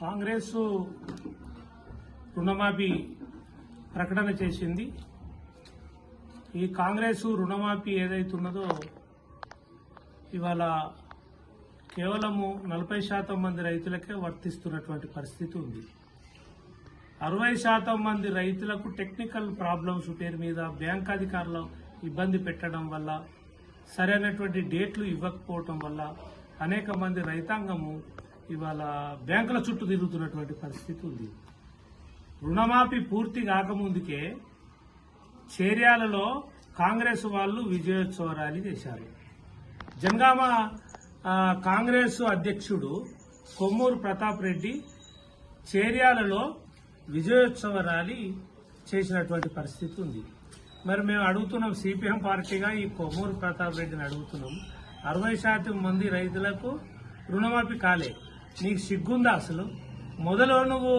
కాంగ్రెస్ రుణమాఫీ ప్రకటన చేసింది. ఈ కాంగ్రెస్ రుణమాఫీ ఏదైతున్నదో ఇవాళ కేవలము నలభై శాతం మంది రైతులకే వర్తిస్తున్నటువంటి పరిస్థితి ఉంది. అరవై శాతం మంది రైతులకు టెక్నికల్ ప్రాబ్లమ్స్ పేరు మీద బ్యాంక్ అధికారులు ఇబ్బంది పెట్టడం వల్ల సరైనటువంటి డేట్లు ఇవ్వకపోవటం వల్ల అనేక మంది రైతాంగము ఇవాళ బ్యాంకుల చుట్టూ తిరుగుతున్నటువంటి పరిస్థితి ఉంది. రుణమాఫీ పూర్తి కాకముందుకే చేర్యాలలో కాంగ్రెస్ వాళ్ళు విజయోత్సవ ర్యాలీ చేశారు. జనగామ కాంగ్రెస్ అధ్యక్షుడు కొమ్మూరు ప్రతాప్ రెడ్డి చేర్యాలలో విజయోత్సవ ర్యాలీ చేసినటువంటి పరిస్థితి ఉంది. మరి మేము అడుగుతున్నాం సిపిఎం పార్టీగా ఈ కొమ్మూరు ప్రతాప్ రెడ్డిని అడుగుతున్నాం. అరవై శాతం మంది రైతులకు రుణమాఫీ కాలే. నీకు సిగ్గుందా అసలు? మొదలు నువ్వు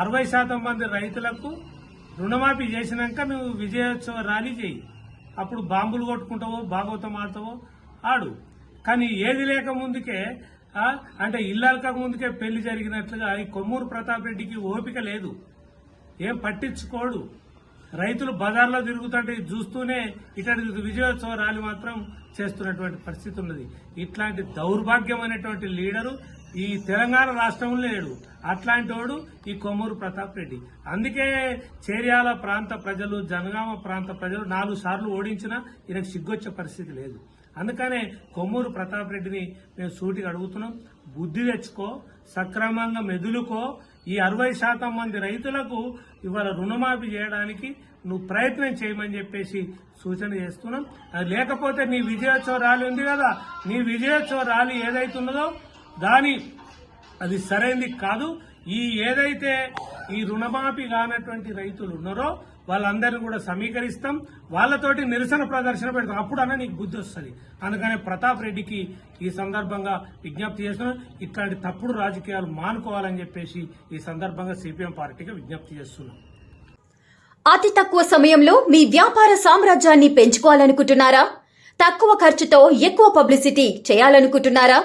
అరవై శాతం మంది రైతులకు రుణమాఫీ చేసినాక నువ్వు విజయోత్సవ ర్యాలీ చేయి. అప్పుడు బాంబులు కొట్టుకుంటావో భాగవతం ఆడతావో? ఆడు. కానీ ఏది లేక ముందుకే అంటే ఇల్లాలక ముందుకే పెళ్ళి జరిగినట్లుగా ఈ కొమ్మూరు ప్రతాప్ రెడ్డికి ఓపిక లేదు. ఏం పట్టించుకోడు. రైతులు బజార్లో తిరుగుతుంటే చూస్తూనే ఇటువంటి విజయోత్సవ ర్యాలీ మాత్రం చేస్తున్నటువంటి పరిస్థితి ఉన్నది. ఇట్లాంటి దౌర్భాగ్యమైనటువంటి లీడరు ఈ తెలంగాణ రాష్ట్రంలో లేడు. అట్లాంటి వాడు ఈ కొమ్మూరు ప్రతాప్ రెడ్డి. అందుకే చేర్యాల ప్రాంత ప్రజలు జనగామ ప్రాంత ప్రజలు నాలుగు సార్లు ఓడించినా ఈయనకు సిగ్గొచ్చే పరిస్థితి లేదు. అందుకనే కొమ్మూరు ప్రతాప్ రెడ్డిని మేము సూటిగా అడుగుతున్నాం. బుద్ధి తెచ్చుకో సక్రమంగా మెదులుకో ఈ అరవై శాతం మంది రైతులకు ఇవాళ రుణమాఫీ చేయడానికి నువ్వు ప్రయత్నం చేయమని చెప్పేసి సూచన చేస్తున్నాం. అది లేకపోతే నీ విజయోత్సవ ర్యాలీ ఉంది కదా నీ విజయోత్సవ ర్యాలీ ఏదైతున్నదో దాని అది సరైనది కాదు. ఈ ఏదైతే ఈ రుణమాఫీ కానటువంటి రైతులు ఉన్నారో వాళ్ళందరినీ కూడా సమీకరిస్తాం. వాళ్ళతోటి నిరసన ప్రదర్శన పెడతాం. అప్పుడు నీకు బుద్ధి వస్తుంది. అందుకనే ప్రతాప్ రెడ్డికి ఈ సందర్భంగా విజ్ఞప్తి చేస్తున్నాం ఇట్లాంటి తప్పుడు రాజకీయాలు మానుకోవాలని చెప్పేసి ఈ సందర్భంగా సిపిఎం పార్టీకి విజ్ఞప్తి చేస్తున్నాం. అతి తక్కువ సమయంలో మీ వ్యాపార సామ్రాజ్యాన్ని పెంచుకోవాలనుకుంటున్నారా? తక్కువ ఖర్చుతో ఎక్కువ పబ్లిసిటీ చేయాలనుకుంటున్నారా?